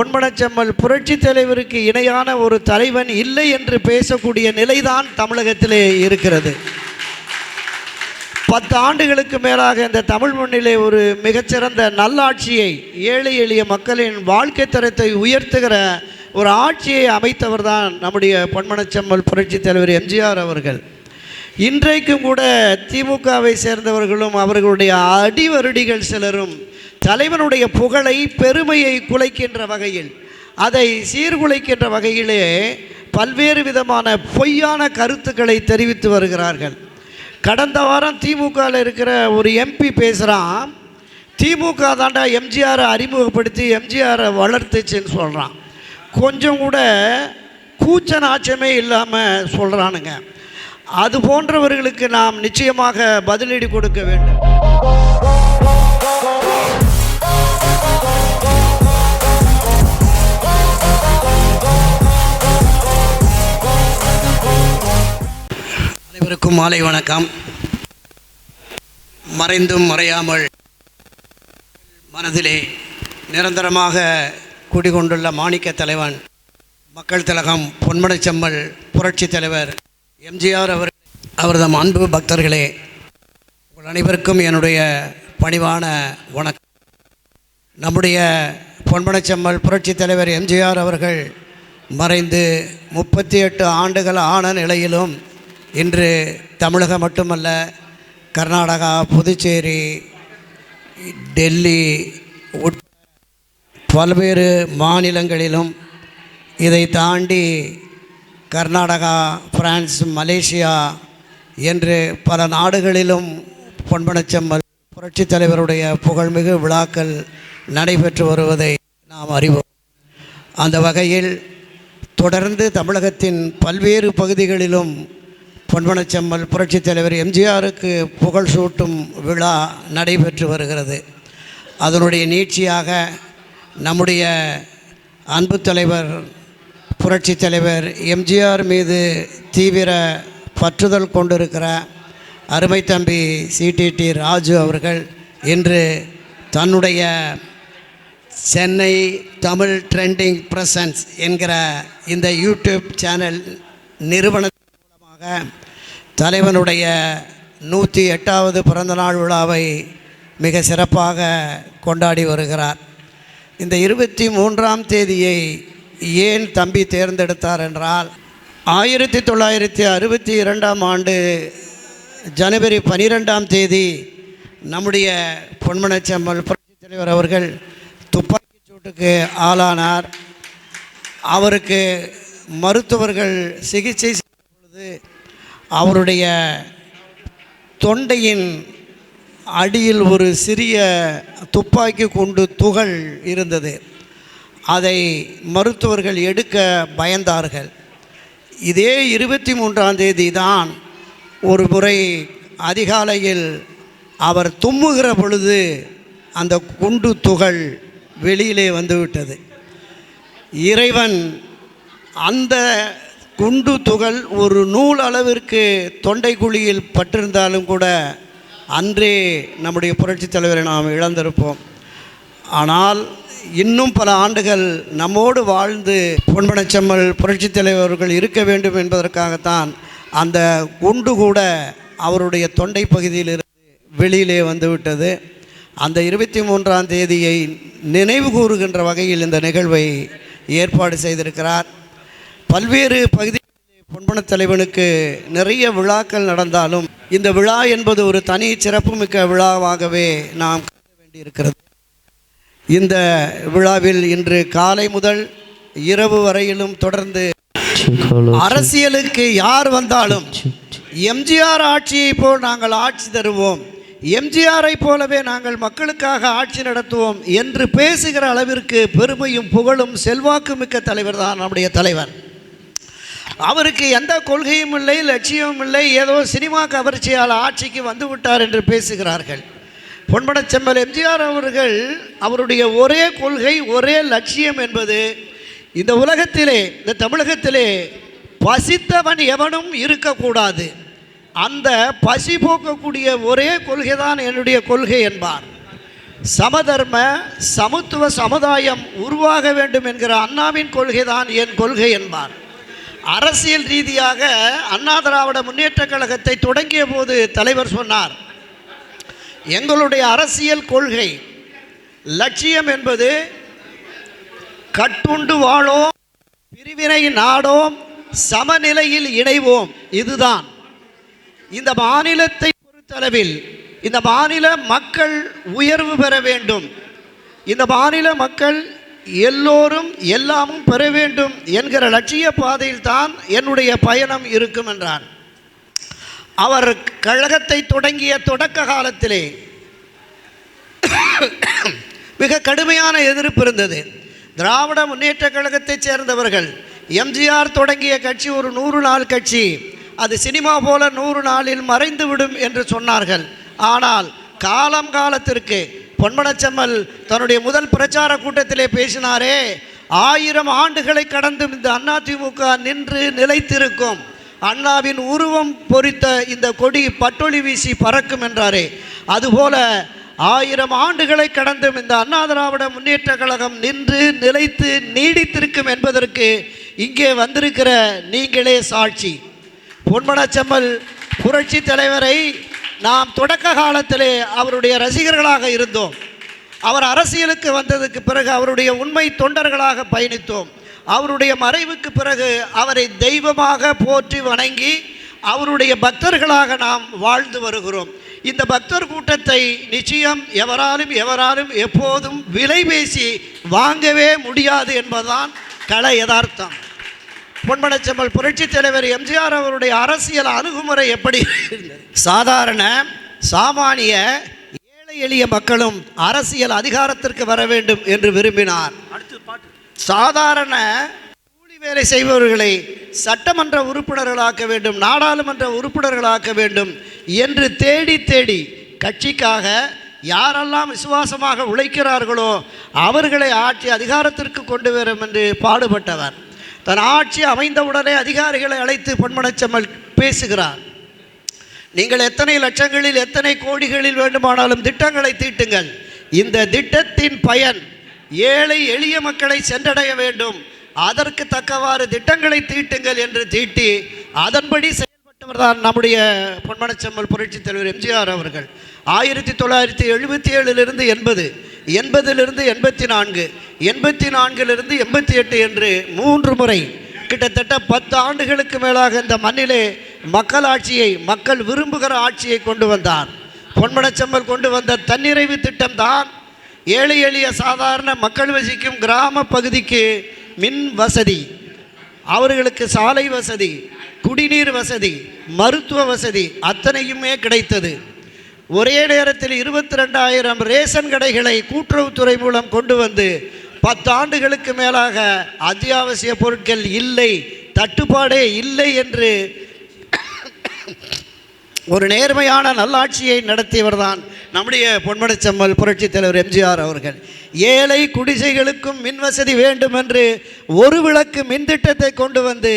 பொன்மனச்செம்மல் புரட்சி தலைவருக்கு இணையான ஒரு தலைவன் இல்லை என்று பேசக்கூடிய நிலைதான் தமிழகத்திலே இருக்கிறது. பத்து ஆண்டுகளுக்கு மேலாக இந்த தமிழ் மண்ணிலே ஒரு மிகச்சிறந்த நல்லாட்சியை ஏழை எளிய மக்களின் வாழ்க்கை தரத்தை உயர்த்துகிற ஒரு ஆட்சியை அமைத்தவர் தான் நம்முடைய பொன்மனச்செம்மல் புரட்சி தலைவர் எம்ஜிஆர் அவர்கள். இன்றைக்கும் கூட திமுகவை சேர்ந்தவர்களும் அவர்களுடைய அடிவருடிகள் சிலரும் தலைவனுடைய புகழை பெருமையை குலைக்கின்ற வகையில் அதை சீர்குலைக்கின்ற வகையிலே பல்வேறு விதமான பொய்யான கருத்துக்களை தெரிவித்து வருகிறார்கள். கடந்த வாரம் திமுகவில் இருக்கிற ஒரு எம்பி பேசுகிறான் திமுக தாண்டா எம்ஜிஆரை அறிமுகப்படுத்தி எம்ஜிஆரை வளர்த்துச்சுன்னு சொல்கிறான் கொஞ்சம் கூட கூச்ச நாச்சமே இல்லாமல் சொல்கிறானுங்க அது போன்றவர்களுக்கு நாம் நிச்சயமாக பதிலடி கொடுக்க வேண்டும். மாலை வணக்கம். மறைந்தும் மறையாமல் மனதிலே நிரந்தரமாக குடிகொண்டுள்ள மாணிக்க தலைவன் மக்கள் திலகம் பொன்மனச்செம்மல் புரட்சி தலைவர் எம்ஜிஆர் அவர் அவரது அன்பு பக்தர்களே உங்கள் அனைவருக்கும் என்னுடைய பணிவான வணக்கம். நம்முடைய பொன்மனச்செம்மல் புரட்சி தலைவர் எம்ஜிஆர் அவர்கள் மறைந்து முப்பத்தி எட்டு ஆண்டுகள் ஆன நிலையிலும் இன்று தமிழகம் மட்டுமல்ல கர்நாடகா புதுச்சேரி டெல்லி உட் பல்வேறு மாநிலங்களிலும் இதை தாண்டி கர்நாடகா பிரான்ஸ் மலேசியா என்று பல நாடுகளிலும் பொன்மனச்செம்மல் புரட்சித் தலைவருடைய புகழ்மிகு விழாக்கள் நடைபெற்று வருவதை நாம் அறிவோம். அந்த வகையில் தொடர்ந்து தமிழகத்தின் பல்வேறு பகுதிகளிலும் பொன்மனச்செம்மல் புரட்சித் தலைவர் எம்ஜிஆருக்கு புகழ் சூட்டும் விழா நடைபெற்று வருகிறது. அதனுடைய நீட்சியாக நம்முடைய அன்பு தலைவர் புரட்சித் தலைவர் எம்ஜிஆர் மீது தீவிர பற்றுதல் கொண்டிருக்கிற அருமை தம்பி சிடிடி ராஜு அவர்கள் இன்று தன்னுடைய சென்னை தமிழ் ட்ரெண்டிங் பிரசன்ஸ் என்கிற இந்த யூடியூப் சேனல் நிறுவன சார்பாக தலைவனுடைய நூற்றி எட்டாவது பிறந்தநாள் விழாவை மிக சிறப்பாக கொண்டாடி வருகிறார். இந்த இருபத்தி மூன்றாம் தேதியை ஏன் தம்பி தேர்ந்தெடுத்தார் என்றால் ஆயிரத்தி தொள்ளாயிரத்தி அறுபத்தி இரண்டாம் ஆண்டு ஜனவரி பனிரெண்டாம் தேதி நம்முடைய பொன்மனச்செம்மல் புரட்சித் தலைவர் அவர்கள் துப்பாக்கிச் சூட்டுக்கு ஆளானார். அவருக்கு மருத்துவர்கள் சிகிச்சை செய்த அவருடைய தொண்டையின் அடியில் ஒரு சிறிய துப்பாக்கி குண்டு துகள் இருந்தது. அதை மருத்துவர்கள் எடுக்க பயந்தார்கள். இதே இருபத்தி மூன்றாம் தேதி தான் ஒரு முறை அதிகாலையில் அவர் தும்முகிற பொழுது அந்த குண்டு துகள் வெளியிலே வந்துவிட்டது இறைவன் அந்த குண்டு துகள் ஒரு நூல் அளவிற்கு தொண்டை குழியில் பட்டிருந்தாலும் கூட அன்றே நம்முடைய புரட்சித் தலைவரை நாம் இழந்திருப்போம். ஆனால் இன்னும் பல ஆண்டுகள் நம்மோடு வாழ்ந்து பொன்பனச்செம்மல் புரட்சித் தலைவர்கள் இருக்க வேண்டும் என்பதற்காகத்தான் அந்த குண்டு கூட அவருடைய தொண்டை பகுதியிலிருந்து வெளியிலே வந்துவிட்டது. அந்த இருபத்தி மூன்றாம் தேதியை நினைவு கூறுகின்ற வகையில் இந்த நிகழ்வை ஏற்பாடு செய்திருக்கிறார். பல்வேறு பகுதிகளிலே பொன்பன தலைவனுக்கு நிறைய விழாக்கள் நடந்தாலும் இந்த விழா என்பது ஒரு தனி சிறப்புமிக்க விழாவாகவே நாம் கருத வேண்டியிருக்கிறது. இந்த விழாவில் இன்று காலை முதல் இரவு வரையிலும் தொடர்ந்து அரசியலுக்கு யார் வந்தாலும் எம்ஜிஆர் ஆட்சியை போல் நாங்கள் ஆட்சி தருவோம். எம்ஜிஆரை போலவே நாங்கள் மக்களுக்காக ஆட்சி நடத்துவோம் என்று பேசுகிற அளவிற்கு பெருமையும் புகழும் செல்வாக்குமிக்க தலைவர் தான் நம்முடைய தலைவர். அவருக்கு எந்த கொள்கையும் இல்லை லட்சியமும் இல்லை. ஏதோ சினிமா கவர்ச்சியால் ஆட்சிக்கு வந்து விட்டார் என்று பேசுகிறார்கள். பொன்மனச்செம்மல் எம்ஜிஆர் அவர்கள் அவருடைய ஒரே கொள்கை ஒரே லட்சியம் என்பது இந்த உலகத்திலே இந்த தமிழகத்திலே பசித்தவன் எவனும் இருக்கக்கூடாது. அந்த பசி போக்கக்கூடிய ஒரே கொள்கை தான் என்னுடைய கொள்கை என்பார். சமதர்ம சமத்துவ சமுதாயம் உருவாக வேண்டும் என்கிற அண்ணாவின் கொள்கைதான் என் கொள்கை என்பார். அரசியல் ரீதியாக அண்ணா திராவிட முன்னேற்ற கழகத்தை தொடங்கிய போது தலைவர் சொன்னார் எங்களுடைய அரசியல் கொள்கை லட்சியம் என்பது கட்டுண்டு வாழோம் பிரிவினை நாடோம் சமநிலையில் இணைவோம். இதுதான். இந்த மாநிலத்தை பொறுத்தளவில் இந்த மாநில மக்கள் உயர்வு பெற வேண்டும். இந்த மாநில மக்கள் எல்லோரும் எல்லாமும் பெற வேண்டும் என்கிற லட்சிய பாதையில் தான் என்னுடைய பயணம் இருக்கும் என்றார் அவர் கழகத்தை தொடங்கிய தொடக்க காலத்திலே மிக கடுமையான எதிர்ப்பு இருந்தது. திராவிட முன்னேற்ற கழகத்தைச் சேர்ந்தவர்கள் எம்ஜிஆர் தொடங்கிய கட்சி ஒரு நூறு நாள் கட்சி அது சினிமா போல நூறு நாளில் மறைந்துவிடும் என்று சொன்னார்கள். ஆனால் காலம் காலத்திற்கு பொன்மனச்செம்மல் தன்னுடைய முதல் பிரச்சார கூட்டத்திலே பேசினாரே. ஆயிரம் ஆண்டுகளை கடந்தும் இந்த அதிமுக நின்று நிலைத்திருக்கும். அண்ணாவின் உருவம் பொறித்த இந்த கொடி பட்டொளி வீசி பறக்கும் என்றாரே. அதுபோல ஆயிரம் ஆண்டுகளை கடந்தும் இந்த அண்ணா திராவிட முன்னேற்ற கழகம் நின்று நிலைத்து நீடித்திருக்கும் என்பதற்கு இங்கே வந்திருக்கிற நீங்களே சாட்சி. பொன்மனச்செம்மல் புரட்சி தலைவரை நாம் தொடக்க காலத்திலே அவருடைய ரசிகர்களாக இருந்தோம். அவர் அரசியலுக்கு வந்ததுக்கு பிறகு அவருடைய உண்மை தொண்டர்களாக பயணித்தோம். அவருடைய மறைவுக்கு பிறகு அவரை தெய்வமாக போற்றி வணங்கி அவருடைய பக்தர்களாக நாம் வாழ்ந்து வருகிறோம். இந்த பக்தர் கூட்டத்தை நிச்சயம் எவராலும் எவராலும் எப்போதும் விலை பேசி வாங்கவே முடியாது என்பதுதான் கள யதார்த்தம். பொன்மனச்செம்மல் புரட்சித் தலைவர் எம்ஜிஆர் அவருடைய அரசியல் அணுகுமுறை எப்படி? சாதாரண சாமானிய ஏழை எளிய மக்களும் அரசியல் அதிகாரத்திற்கு வர வேண்டும் என்று விரும்பினார். சாதாரண கூலி வேலை செய்பவர்களை சட்டமன்ற உறுப்பினர்களாக்க வேண்டும் நாடாளுமன்ற உறுப்பினர்களாக்க வேண்டும் என்று தேடி தேடி கட்சிக்காக யாரெல்லாம் விசுவாசமாக உழைக்கிறார்களோ அவர்களை ஆட்சி அதிகாரத்திற்கு கொண்டு வரும் என்று பாடுபட்டவர். தன் ஆட்சி அமைந்தவுடனே அதிகாரிகளை அழைத்து பொன்மனச்செம்மல் பேசுகிறார். நீங்கள் எத்தனை லட்சங்களில் எத்தனை கோடிகளில் வேண்டுமானாலும் திட்டங்களை தீட்டுங்கள். இந்த திட்டத்தின் பயன் ஏழை எளிய மக்களை சென்றடைய வேண்டும். அதற்கு தக்கவாறு திட்டங்களை தீட்டுங்கள் என்று தீட்டி அதன்படி செயல்பட்டவர் தான் நம்முடைய பொன்மனச்செம்மல் புரட்சித் தலைவர் எம்ஜிஆர் அவர்கள். ஆயிரத்தி தொள்ளாயிரத்தி எழுபத்தி ஏழிலிருந்து எண்பது எண்பதிலிருந்து எண்பத்தி நான்கு எண்பத்தி நான்கிலிருந்து எண்பத்தி எட்டு என்று மூன்று முறை கிட்டத்தட்ட பத்து ஆண்டுகளுக்கு மேலாக இந்த மண்ணிலே மக்கள் ஆட்சியை மக்கள் விரும்புகிற ஆட்சியை கொண்டு வந்தார். பொன்மனச்செம்மல் கொண்டு வந்த தன்னிறைவு திட்டம்தான் ஏழை எளிய சாதாரண மக்கள் வசிக்கும் கிராம பகுதிக்கு மின் வசதி அவர்களுக்கு சாலை வசதி குடிநீர் வசதி மருத்துவ வசதி அத்தனையுமே கிடைத்தது. ஒரே நேரத்தில் இருபத்தி ரெண்டாயிரம் ரேஷன் கடைகளை கூட்டுறவுத்துறை மூலம் கொண்டு வந்து பத்து ஆண்டுகளுக்கு மேலாக அத்தியாவசிய பொருட்கள் இல்லை தட்டுப்பாடே இல்லை என்று ஒரு நேர்மையான நல்லாட்சியை நடத்தியவர் தான் நம்முடைய பொன்மனச்செம்மல் புரட்சித் தலைவர் எம்ஜிஆர் அவர்கள். ஏழை குடிசைகளுக்கும் மின்வசதி வேண்டும் என்று ஒரு விளக்கு மின் திட்டத்தை கொண்டு வந்து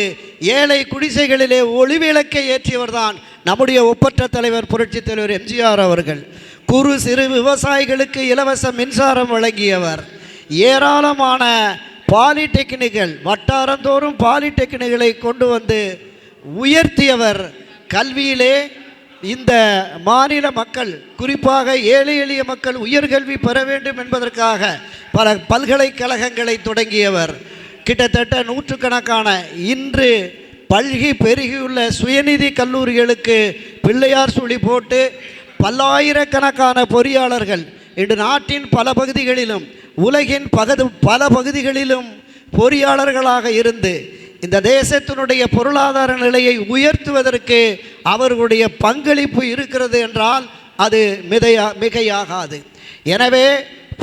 ஏழை குடிசைகளிலே ஒளி விளக்கை ஏற்றியவர் தான் நம்முடைய ஒப்பற்ற தலைவர் புரட்சி தலைவர் எம்ஜிஆர் அவர்கள் குறு சிறு விவசாயிகளுக்கு இலவச மின்சாரம் வழங்கியவர். ஏராளமான பாலிடெக்னிக்கல் வட்டாரந்தோறும் பாலிடெக்னிக்களை கொண்டு வந்து உயர்த்தியவர். கல்வியிலே இந்த மாநில மக்கள் குறிப்பாக ஏழை எளிய மக்கள் உயர்கல்வி பெற வேண்டும் என்பதற்காக பல பல்கலைக்கழகங்களை தொடங்கியவர். கிட்டத்தட்ட நூற்றுக்கணக்கான இன்று பல்கி பெருகியுள்ள சுயநிதி கல்லூரிகளுக்கு பிள்ளையார் சுழி போட்டு பல்லாயிரக்கணக்கான பொறியாளர்கள் இன்று நாட்டின் பல பகுதிகளிலும் உலகின் பகது பல பகுதிகளிலும் பொறியாளர்களாக இருந்து இந்த தேசத்தினுடைய பொருளாதார நிலையை உயர்த்துவதற்கு அவர்களுடைய பங்களிப்பு இருக்கிறது என்றால் அது மிதையா மிகையாகாது. எனவே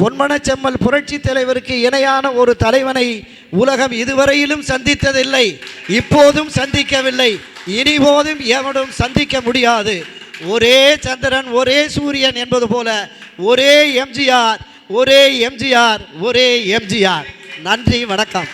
பொன்மனச்செம்மல் புரட்சி தலைவருக்கு இணையான ஒரு தலைவனை உலகம் இதுவரையிலும் சந்தித்ததில்லை இப்போதும் சந்திக்கவில்லை. இனிபோதும் எவனும் சந்திக்க முடியாது. ஒரே சந்திரன் ஒரே சூரியன் என்பது போல ஒரே எம்ஜிஆர் ஒரே எம்ஜிஆர் ஒரே எம்ஜிஆர். நன்றி வணக்கம்.